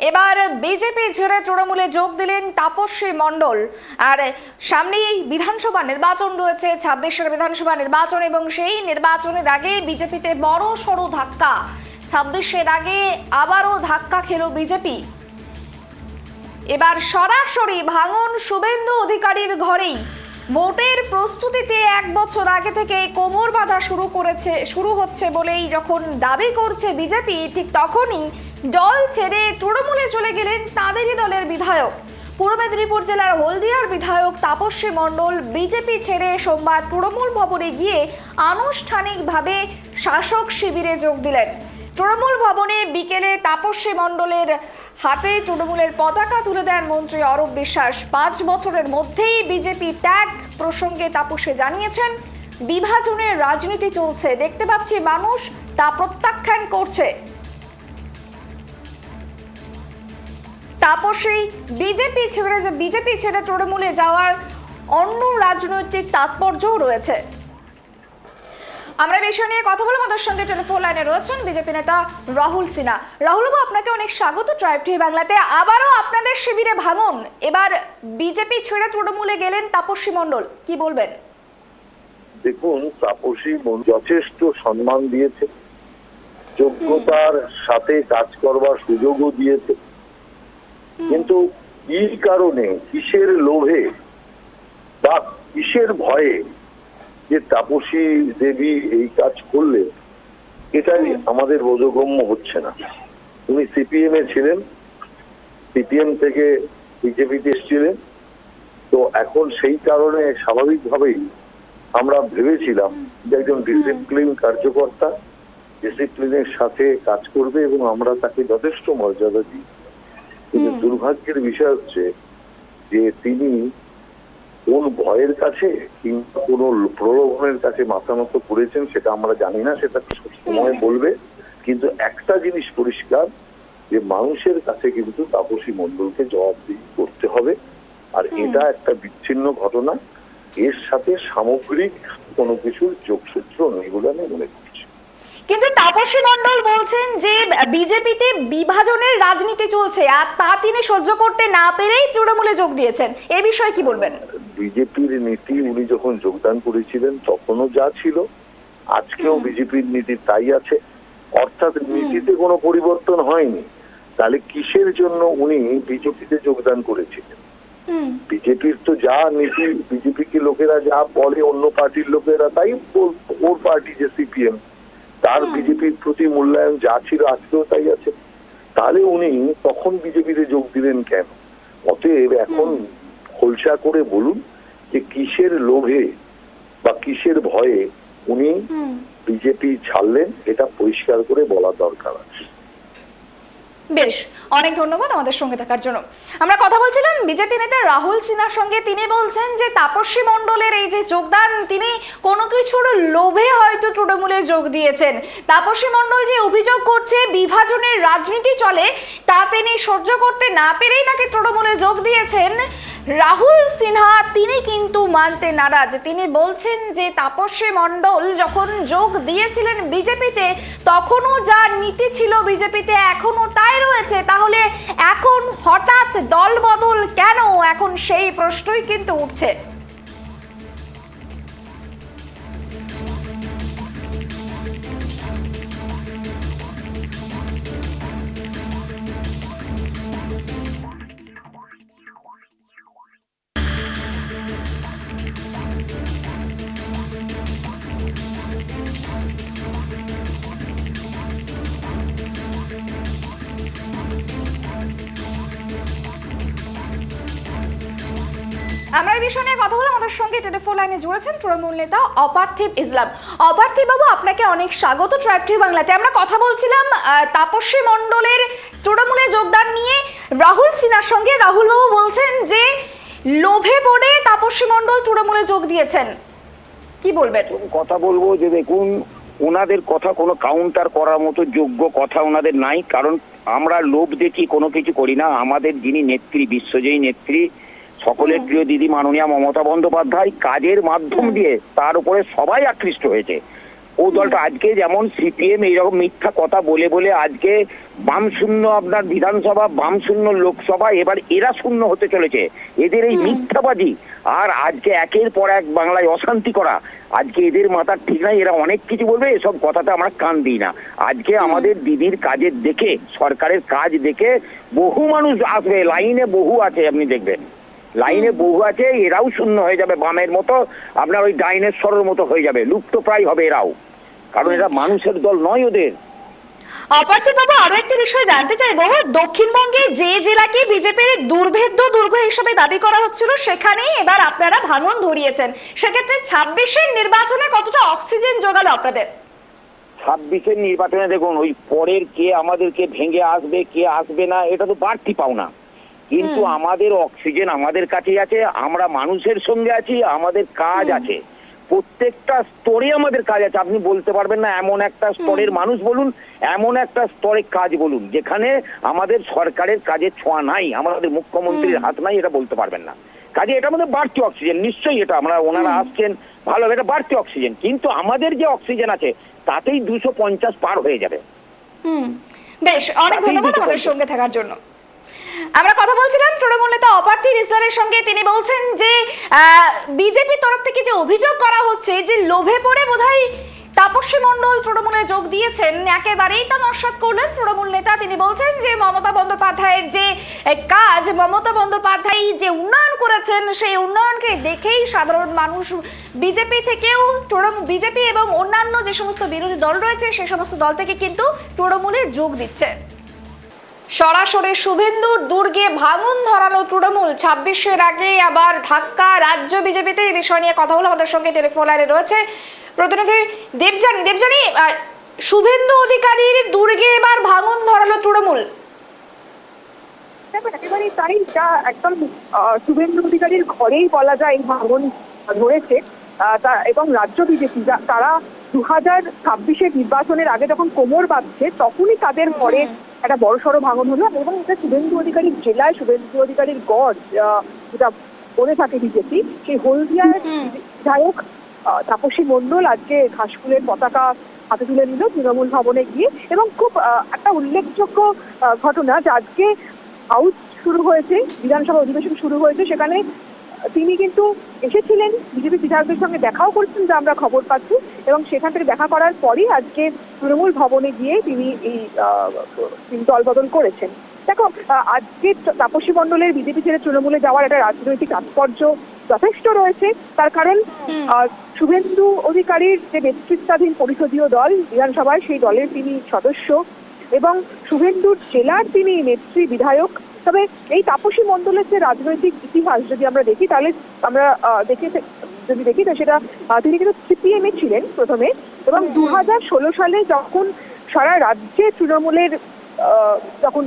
এবার বিজেপি ছেড়ে তৃণমূলে যোগ দিলেন তাপস্বী মণ্ডল। আর সামনেই বিধানসভা নির্বাচন রয়েছে, ছাব্বিশের বিধানসভা নির্বাচন এবং সেই নির্বাচনের আগে বিজেপিতে বড় সড়ো ধাক্কা। ছাব্বিশের আগে আবারও ধাক্কা খেল বিজেপি। এবার সরাসরি ভাঙন শুভেন্দু অধিকারীর ঘরেই। ভোটের প্রস্তুতিতে এক বছর আগে থেকে কোমর বাঁধা শুরু করেছে, শুরু হচ্ছে বলেই যখন দাবি করছে বিজেপি, ঠিক তখনই দল ছেড়ে তৃণমূলে চলে গেলেন তাদেরই দলের বিধায়ক। পূর্ব মেদিনীপুর জেলার হলদিয়ার বিধায়ক তাপস্বী মণ্ডল বিজেপি ছেড়ে সোমবার তৃণমূল ভবনে গিয়ে আনুষ্ঠানিকভাবে শাসক শিবিরে যোগ দিলেন। তৃণমূল ভবনে বিকেলে তাপস্বী মণ্ডলের হাতে তৃণমূলের পতাকা তুলে দেন মন্ত্রী অরূপ বিশ্বাস। পাঁচ বছরের মধ্যেই বিজেপি ত্যাগ প্রসঙ্গে তাপসে জানিয়েছেন, বিভাজনের রাজনীতি চলছে, দেখতে পাচ্ছি মানুষ তা প্রত্যাখ্যান করছে। তাপসী বিজেপি ছেড়ে যে বিজেপি ছেড়ে তৃণমূলে যাওয়ার অন্য রাজনৈতিক তাৎপর্যও রয়েছে। আমরা বিষয় নিয়ে কথা বলব। আমাদের সঙ্গে টেলিফোন লাইনে রয়েছেন বিজেপি নেতা রাহুল সিনহা। রাহুল বাবু আপনাকে অনেক স্বাগত ট্রাইব টিভি বাংলাতে। আবারও আপনাদের শিবিরে ভাঙন। এবার বিজেপি ছেড়ে তৃণমূলে গেলেন তাপস্বী মণ্ডল। কি বলবেন? দেখুন, তাপসী যথেষ্ট সম্মান দিয়েছে। যোগ্যতার সাথে কাজ করবার সুযোগও দিয়েছে। কিন্তু কি কারণে কিসের লোভে বা কিসের ভয়ে যে তাপসী দেবী এই কাজ করলে এটাই আমাদের বোধগম্য হচ্ছে না। উনি সিপিএম এ ছিলেন সিপিএম থেকে বিজেপিতে এসেছিলেন। তো এখন সেই কারণে স্বাভাবিকভাবেই আমরা ভেবেছিলাম যে একজন ডিসিপ্লিন কার্যকর্তা ডিসিপ্লিনের সাথে কাজ করবে এবং আমরা তাকে যথেষ্ট মর্যাদা দিই। কিন্তু দুর্ভাগ্যের বিষয় হচ্ছে যে তিনি কোন ভয়ের কাছে কিংবা কোন প্রলোভনের কাছে মাথা মতো করেছেন সেটা আমরা জানি না সেটা সময় বলবে। কিন্তু একটা জিনিস পরিষ্কার যে মানুষের কাছে কিন্তু তাপসী মন্ডলকে জবাবদিহি করতে হবে। আর এটা একটা বিচ্ছিন্ন ঘটনা। এর সাথে সামগ্রিক কোনো কিছুর যোগসূত্র নেই বলে আমি মনে করছি কিন্তু তাপস্বী মণ্ডল বলছেন যে বিজেপিতে বিভাজনের রাজনীতি চলছে আর তা তিনি সহ্য করতে না পেরেই তৃণমূলে যোগ দিয়েছেন। এ বিষয়ে কি বলবেন? বিজেপির নীতি উনি যখন যোগদান করেছিলেন তখনও যা ছিল আজকেও বিজেপির নীতি তাই আছে। অর্থাৎ নীতিতে কোনো পরিবর্তন হয়নি। তাহলে কিসের জন্য উনি বিজেপিতে যোগদান করেছিলেন? হুম। বিজেপির তো যা নীতি বিজেপিকে লোকেরা যা বলে অন্য পার্টির লোকেরা তাই ওর পার্টি যে সিপিএম তার বিজেপির প্রতি মূল্যায়ন যা ছিল আজকেও তাই আছে। তাহলে উনি তখন বিজেপিতে যোগ দিলেন কেন? অতএব এখন খোলসা করে বলুন যে কিসের লোভে বা কিসের ভয়ে উনি বিজেপি ছাড়লেন এটা পরিষ্কার করে বলা দরকার আছে। বেশ, অনেক ধন্যবাদ আমাদের সঙ্গে থাকার জন্য। আমরা কথা বলছিলাম বিজেপি নেতা রাহুল সিনহার সঙ্গে। তিনি বলছেন যে তাপস্বী মণ্ডলের এই যে যোগদান, তিনি কোনো কিছুর লোভে হয়তো তৃণমূলে যোগ দিয়েছেন। তাপস্বী মণ্ডল যে অভিযোগ করছে, বিভাজনের রাজনীতি চলে, তা তিনি সহ্য করতে না পেরেই নাকি তৃণমূলে যোগ দিয়েছেন। রাহুল সিনহা, তিনি কিন্তু মানতে নারাজ। তিনি বলছেন যে তাপস্বী মণ্ডল যখন যোগ দিয়েছিলেন বিজেপিতে তখনও যার নীতি ছিল বিজেপিতে, এখনও তাই রয়েছে। তাহলে এখন হঠাৎ দল বদল কেন? এখন সেই প্রশ্নই কিন্তু উঠছে। আমরা এই বিষয় নিয়ে কথা বলে আমাদের সঙ্গে টেলিফোন লাইনে জুড়েছেন তৃণমূল নেতা অপার্থিব ইসলাম। অপার্থিব বাবু আপনাকে অনেক স্বাগত ট্রাইব টিভি বাংলাতে। আমরা কথা বলছিলাম আহ, তাপস্বী মণ্ডলের তৃণমূলে যোগদান নিয়ে রাহুল সিনহার সঙ্গে। রাহুল বাবু বলছেন যে লোভে পড়ে তাপস্বী মণ্ডল তৃণমূলে যোগ দিয়েছেন। কি বলবেন? কথা বলব যে দেখুন ওনাদের কথা কোনো কাউন্টার করার মতো যোগ্য কথা ওনাদের নাই। কারণ আমরা লোভ দেখি কোনো কিছু করি না। আমাদের যিনি নেত্রী বিশ্বজয়ী নেত্রী সকলের প্রিয় দিদি মাননীয়া মমতা বন্দ্যোপাধ্যায় কাজের মাধ্যম দিয়ে তার উপরে সবাই আকৃষ্ট হয়েছে। ও দলটা আজকে যেমন সিপিএম এইরকম মিথ্যা কথা বলে বলে আজকে বাম শূন্য আপনার বিধানসভা বাম শূন্য লোকসভা এবার এরা শূন্য হতে চলেছে। এদের এই মিথ্যাবাদী আর আজকে একের পর এক বাংলায় অশান্তি করা আজকে এদের মাথার ঠিক নাই এরা অনেক কিছু বলবে এসব কথাতে আমরা কান দিই না। আজকে আমাদের দিদির কাজের দেখে সরকারের কাজ দেখে বহু মানুষ আসবে লাইনে বহু আছে আপনি দেখবেন। লাইনে বহু আছে এরাও শূন্য হয়ে যাবে বামের মতো আপনার ওই ডাইনেশ্বরের মতো হয়ে যাবে লুপ্ত প্রায় হবে এরাও। কারণ এরা মানুষের দল নয় ওদের। অপার্থিব বাবু আরও একটি বিষয় জানতে চাইব। দক্ষিণবঙ্গে যে জেলাকে বিজেপির দুর্ভেদ্য দুর্গ হিসেবে দাবি করা হচ্ছিল সেখানেই এবার আপনারা ভাঙন ধরিয়েছেন। সেক্ষেত্রে ছাব্বিশের নির্বাচনে কতটা অক্সিজেন জোগালো আপনাদের? ছাব্বিশের নির্বাচনে দেখুন ওই পরের কে আমাদেরকে ভেঙে আসবে কে আসবে না এটা তো বাড়তি পাওনা। কিন্তু আমাদের অক্সিজেন আমাদের কাছেই আছে আমরা মানুষের সঙ্গে আছি আমাদের কাজ আছে। প্রত্যেকটা স্তরে আমাদের কাজ আছে। আপনি বলতে পারবেন না এমন একটা স্তরের মানুষ বলুন এমন একটা স্তরে কাজ বলুন যেখানে আমাদের সরকারের কাজের ছোঁয়া নাই আমাদের মুখ্যমন্ত্রীর হাত নাই এটা বলতে পারবেন না। কাজে এটা আমাদের বাড়তি অক্সিজেন নিশ্চয়ই এটা আমরা ওনারা আসছেন ভালো এটা বাড়তি অক্সিজেন। কিন্তু আমাদের যে অক্সিজেন আছে তাতেই দুশো পঞ্চাশ পার হয়ে যাবে। বেশ অনেক ধন্যবাদ আমাদের সঙ্গে থাকার জন্য। আমরা কথা বলছিলাম তৃণমূল নেতা অপার্থিব ইসলামের সঙ্গে। তিনি বলছেন যে বিজেপির তরফ থেকে যে অভিযোগ করা হচ্ছে যে লোভে পড়ে বোধহয় তাপসী মণ্ডল তৃণমূলে যোগ দিয়েছেন, একেবারেই তা নস্বাত করলেন তৃণমূল নেতা। তিনি বলছেন যে, মমতা বন্দ্যোপাধ্যায়ের যে কাজ, মমতা বন্দ্যোপাধ্যায় যে উন্নয়ন করেছেন, সেই উন্নয়নকে দেখেই সাধারণ মানুষ বিজেপি থেকেও তৃণমূল, বিজেপি এবং অন্যান্য যে সমস্ত বিরোধী দল রয়েছে সেই সমস্ত দল থেকে কিন্তু তৃণমূলে যোগ দিচ্ছে। সরাসরি শুভেন্দুর দুর্গে ভাঙন ধরালো তৃণমূল। ছাব্বিশের আগে আবার ধাক্কা। রাজ্য বিজেপিতে এই বিষয় নিয়ে কথা বলে আমাদের সঙ্গে টেলিফোন লাইনে রয়েছে প্রতিনিধি দেবজানি দেবজানি শুভেন্দু অধিকারীর দুর্গে এবার ভাঙন ধরালো তৃণমূল। দেখুন একেবারেই তাই যা একদম শুভেন্দু অধিকারীর ঘরেই বলা যায় এই ভাঙন ধরেছে। এবং রাজ্য বিজেপি তারা দু হাজার ছাব্বিশের নির্বাচনের আগে যখন কোমর বাঁধছে তখনই তাদের ঘরে একটা বড় সড়ো ভাঙন হলো এবং এটা শুভেন্দু অধিকারী জেলায় শুভেন্দু অধিকারীর গড় যেটা বলে থাকে বিজেপি সেই হলদিয়ার বিধায়ক তাপসী মণ্ডল আজকে ঘাসফুলের পতাকা হাতে তুলে নিল তৃণমূল ভবনে গিয়ে এবং খুব একটা উল্লেখযোগ্য ঘটনা যে আজকে হাউস শুরু হয়েছে বিধানসভা অধিবেশন শুরু হয়েছে সেখানে তিনি কিন্তু এসেছিলেন বিজেপি বিধায়কদের সঙ্গে দেখাও করেছেন যা আমরা খবর পাচ্ছি এবং সেখান থেকে দেখা করার পরই আজকে তৃণমূল ভবনে গিয়ে তিনি এই তিনি দলবদল করেছেন। দেখো আজকে তাপসী মণ্ডলের বিজেপি ছেড়ে তৃণমূলে যাওয়ার একটা রাজনৈতিক তাৎপর্য যথেষ্ট রয়েছে। তার কারণ শুভেন্দু অধিকারীর যে নেতৃত্বাধীন পরিষদীয় দল বিধানসভায় সেই দলের তিনি সদস্য। এবং শুভেন্দুর জেলার তিনি নেত্রী বিধায়ক। তবে এই তাপসী মণ্ডলের যে রাজনৈতিক ইতিহাস যদি আমরা দেখি তাহলে আমরা দেখে যদি দেখি তো সেটা তিনি কিন্তু সিপিএম এ ছিলেন প্রথমে এবং দু হাজার ষোলো সালে যখন সারা রাজ্যে তৃণমূলের আহ, যখন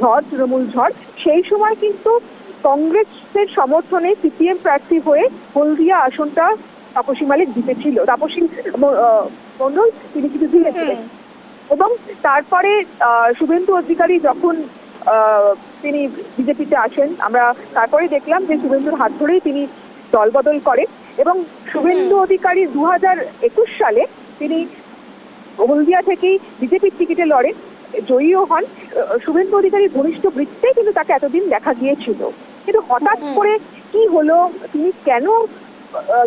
ঝড় তৃণমূল ঝড় সেই সময় কিন্তু কংগ্রেসের সমর্থনে সিপিএম প্রার্থী হয়ে হলদিয়া আসনটা তাপসী মালিক জিতেছিল। তাপসী মন্ডল তিনি কিন্তু জিতেছিলেন। এবং তারপরে শুভেন্দু অধিকারী যখন আহ, তিনি বিজেপিতে আসেন আমরা তারপরে দেখলাম যে শুভেন্দুর হাত ধরেই তিনি দলবদল করেন এবং শুভেন্দু অধিকারী দু একুশ সালে তিনি হলদিয়া থেকেই বিজেপির টিকিটে লড়েন জয়ীও হন। শুভেন্দু অধিকারীর ঘনিষ্ঠ বৃত্তে কিন্তু তাকে এতদিন দেখা গিয়েছিল। কিন্তু হঠাৎ করে কি হলো? তিনি কেন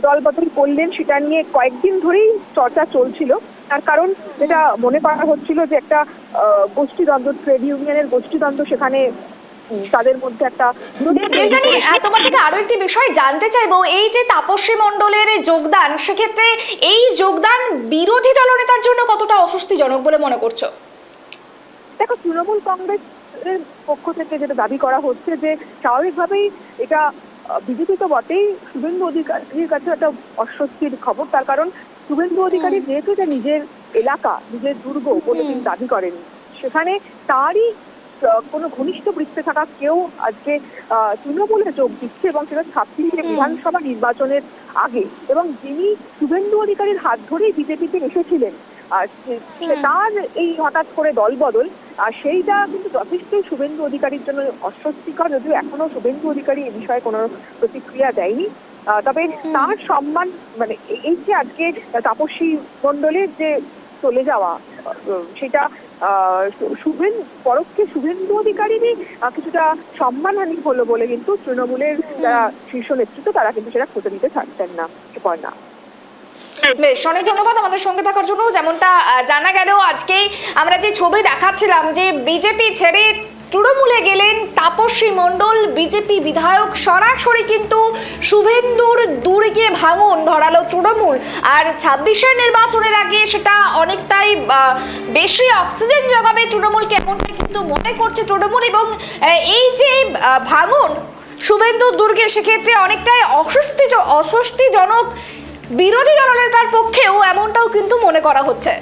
দলবদল করলেন? সেটা নিয়ে কয়েকদিন ধরেই চর্চা চলছিল। তার কারণ যেটা মনে করা হচ্ছিল যে একটা আহ, গোষ্ঠীদ্বন্দ্ব ট্রেড ইউনিয়নের গোষ্ঠীদ্বন্দ্ব সেখানে তাদের মধ্যে একটা তোমার থেকে আরও একটি বিষয় জানতে চাইব। এই যে মণ্ডলের যোগদান সেক্ষেত্রে এই যোগদান বিরোধী দলনেতার জন্য কতটা অস্বস্তিজনক বলে মনে করছ? দেখো তৃণমূল কংগ্রেসের পক্ষ থেকে যেটা দাবি করা হচ্ছে যে স্বাভাবিকভাবেই এটা বিজেপি তো বটেই। শুভেন্দু অধিকারীর কাছে একটা অস্বস্তির খবর তার কারণ শুভেন্দু অধিকারী যেহেতু এটা নিজের এলাকা নিজের দুর্গ বলে তিনি দাবি করেন। সেখানে তারই কোনো ঘনিষ্ঠ বৃত্তে থাকা কেউ আজকে আহ, তৃণমূলে যোগ দিচ্ছে এবং সেটা ছাব্বিশে বিধানসভা নির্বাচনের আগে। এবং যিনি শুভেন্দু অধিকারীর হাত ধরেই বিজেপিতে এসেছিলেন আর তার এই হঠাৎ করে দলবদল আর সেইটা কিন্তু যথেষ্ট শুভেন্দু অধিকারীর জন্য অস্বস্তিকর যদিও এখনও শুভেন্দু অধিকারী এই বিষয়ে কোনো প্রতিক্রিয়া দেয়নি। তবে তার সম্মান মানে এই- যে আজকে তাপসী মণ্ডলের যে চলে যাওয়া সেটা শুভেন পরোক্ষে শুভেন্দু অধিকারীরই কিছুটা সম্মানহানি হলো বলে কিন্তু তৃণমূলের যারা শীর্ষ নেতৃত্ব তারা কিন্তু সেটা খুঁজে নিতে ছাড়ছেন না না বেশ, অনেক ধন্যবাদ আমাদের সঙ্গে থাকার জন্য। যেমনটা জানা গেল, আজকেই আমরা যে ছবি দেখাচ্ছিলাম যে বিজেপি ছেড়ে তৃণমূলে গেলেন তাপসী মণ্ডল, বিজেপি বিধায়ক সরাসরি কিন্তু শুভেন্দুর দুর্গে ভাঙন ধরালো তৃণমূল। আর ছাব্বিশের নির্বাচনের আগে সেটা অনেকটাই বেশি অক্সিজেন যোগাবে তৃণমূলকে এমনটাই কিন্তু মনে করছে তৃণমূল। এবং এই যে ভাঙন শুভেন্দু দুর্গে, সেক্ষেত্রে অনেকটাই অস্বস্তি অস্বস্তিজনক বিরোধী দলনেতার পক্ষেও এমনটাও কিন্তু মনে করা হচ্ছে।